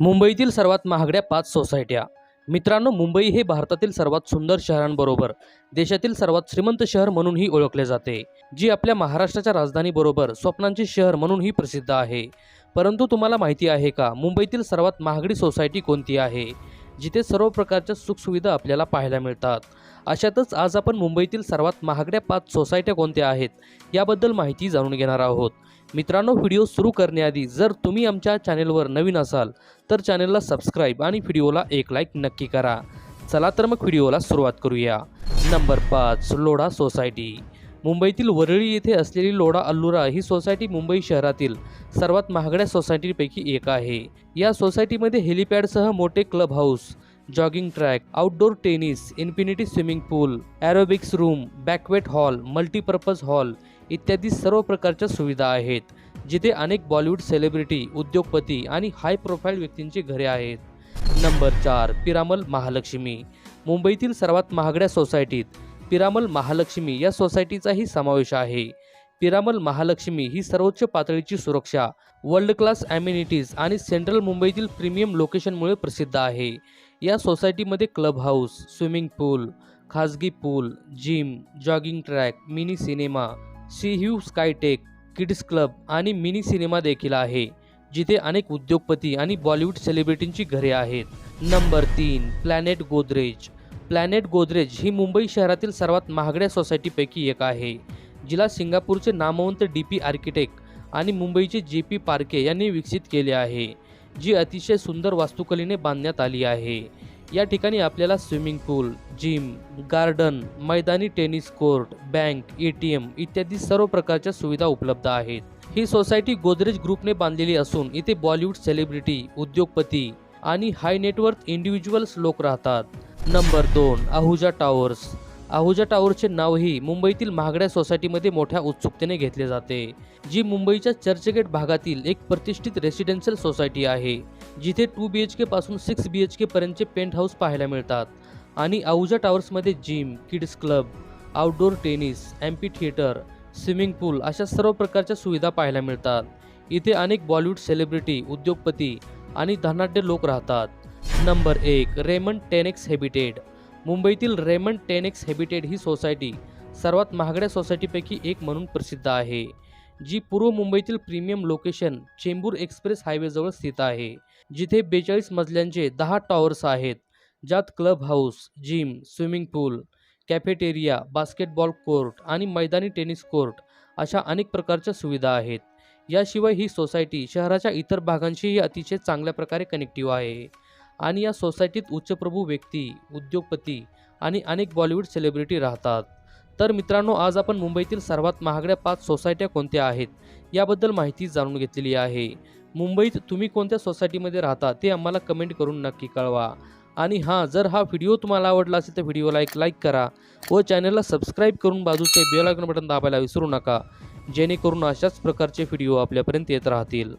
मुंबईतील सर्वात महागड्या पाच सोसायट्या. मित्रांनो मुंबई हे भारतातील सर्वात सुंदर शहरांबरोबर देशातील सर्वात श्रीमंत शहर म्हणूनही ओळखले जाते जी आपल्या महाराष्ट्राच्या राजधानीबरोबर स्वप्नांचे शहर म्हणूनही प्रसिद्ध आहे. परंतु तुम्हाला माहिती आहे का मुंबईतील सर्वात महागडी सोसायटी कोणती आहे? जिथे सर्व प्रकारच्या सुखसुविधा आपल्याला पाहायला मिळतात. अशातच आज आपण मुंबईतील सर्वात महागड्या पाच सोसायट्या कोणत्या आहेत याबद्दल माहिती जाणून घेणार आहोत. मित्रांनो व्हिडिओ सुरू करण्याआधी जर तुम्ही आमच्या चॅनेलवर नवीन असाल तर चॅनलला सबस्क्राईब आणि व्हिडिओला एक लाईक नक्की करा. चला तर मग व्हिडिओला सुरुवात करूया. नंबर पाच लोढा सोसायटी. मुंबईतील वरळी येथे असलेली लोढा अल्लुरा ही सोसायटी मुंबई शहरातील सर्वात महागड्या सोसायटीपैकी एक आहे. या सोसायटीमध्ये हेलिपॅडसह मोठे club house jogging track outdoor tennis infinity swimming pool aerobics room banquet hall multipurpose hall इत्यादी सर्व प्रकारच्या सुविधा आहेत जिथे अनेक बॉलिवूड सेलिब्रिटी उद्योगपती आणि हाय प्रोफाईल व्यक्तींची घरे आहेत. नंबर चार पिरामल महालक्ष्मी. मुंबईतील सर्वात महागड्या सोसायटीत पिरामल महालक्ष्मी या सोसायटीचाही समावेश आहे. पिरामल महालक्ष्मी ही सर्वोच्च पातळीची सुरक्षा वर्ल्ड क्लास ॲम्युनिटीज आणि सेंट्रल मुंबईतील प्रीमियम लोकेशनमुळे प्रसिद्ध आहे. या सोसायटीमध्ये क्लब हाऊस स्विमिंग पूल खाजगी pool gym jogging track mini cinema sea view sky deck kids club आणि मिनी सिनेमा देखील आहे जिथे अनेक उद्योगपती आणि बॉलिवूड सेलिब्रिटींची घरे आहेत. नंबर तीन प्लॅनेट गोदरेज प्लॅनेट गोदरेज ही मुंबई शहरातील सर्वात महागड्या सोसायटीपैकी एक आहे जिला सिंगापूरचे नामवंत डी पी आर्किटेक्ट आणि मुंबईचे जे पी पार्के यांनी विकसित केले आहे जी अतिशय सुंदर वास्तुकलेने बांधण्यात आली आहे. या ठिकाणी आपल्याला स्विमिंग पूल जिम गार्डन मैदानी tennis court bank A T M इत्यादी सर्व प्रकारच्या सुविधा उपलब्ध आहेत. ही सोसायटी गोदरेज ग्रुपने बांधलेली असून इथे बॉलिवूड सेलिब्रिटी उद्योगपती आणि हाय नेटवर्थ इंडिव्हिज्युअल्स लोक राहतात. नंबर दोन आहुजा टावर्स. आहुजा टावरचे नावही मुंबईतील महागड्या सोसायटीमध्ये मोठ्या उत्सुकतेने घेतले जाते जी मुंबईच्या चर्चगेट भागातील एक प्रतिष्ठित रेसिडेन्शियल सोसायटी आहे जिथे टू बी एच के पासून सिक्स बी एच के पर्यंतचे पेंट हाऊस पाहायला मिळतात. आणि Ahuja टावर्समध्ये gym kids club outdoor tennis amphitheatre swimming pool अशा सर्व प्रकारच्या सुविधा पाहायला मिळतात. इथे अनेक बॉलिवूड सेलिब्रिटी उद्योगपती आणि धनाढ्य लोक राहतात. नंबर एक रेमंड टेनेक्स हेबिटेड मुंबईतील रेमंड टेनेक्स हेबिटेड ही सोसायटी सर्वात महागड्या सोसायटीपैकी एक म्हणून प्रसिद्ध आहे जी पूर्व मुंबईतील प्रीमियम लोकेशन चेंबूर एक्सप्रेस हायवेजवळ स्थित आहे. जिथे बेचाळीस मजल्यांचे दहा टॉवर्स आहेत ज्यात club house gym swimming pool cafeteria basketball court आणि मैदानी टेनिस कोर्ट अशा अनेक प्रकारच्या सुविधा आहेत. याशिवाय ही सोसायटी शहराच्या इतर भागांशीही अतिशय चांगल्या प्रकारे कनेक्टिव्ह आहे. आणि या सोसायटीत उच्चप्रभू व्यक्ती उद्योगपती आणि अनेक बॉलिवूड सेलिब्रिटी राहतात. तर मित्रांनो आज आपण मुंबईतील सर्वात महागड्या पाच सोसायट्या कोणत्या आहेत याबद्दल माहिती जाणून घेतलेली आहे. मुंबईत तुम्ही कोणत्या सोसायटीमध्ये राहता ते आम्हाला कमेंट करून नक्की कळवा. आणि हां जर हा व्हिडिओ तुम्हाला आवडला असेल तर व्हिडिओला एक लाईक करा व चॅनलला सबस्क्राईब करून बाजूचे बेल आयकॉन बटन दाबायला विसरू नका जेणेकरून अशाच प्रकारचे व्हिडिओ आपल्यापर्यंत येत राहतील.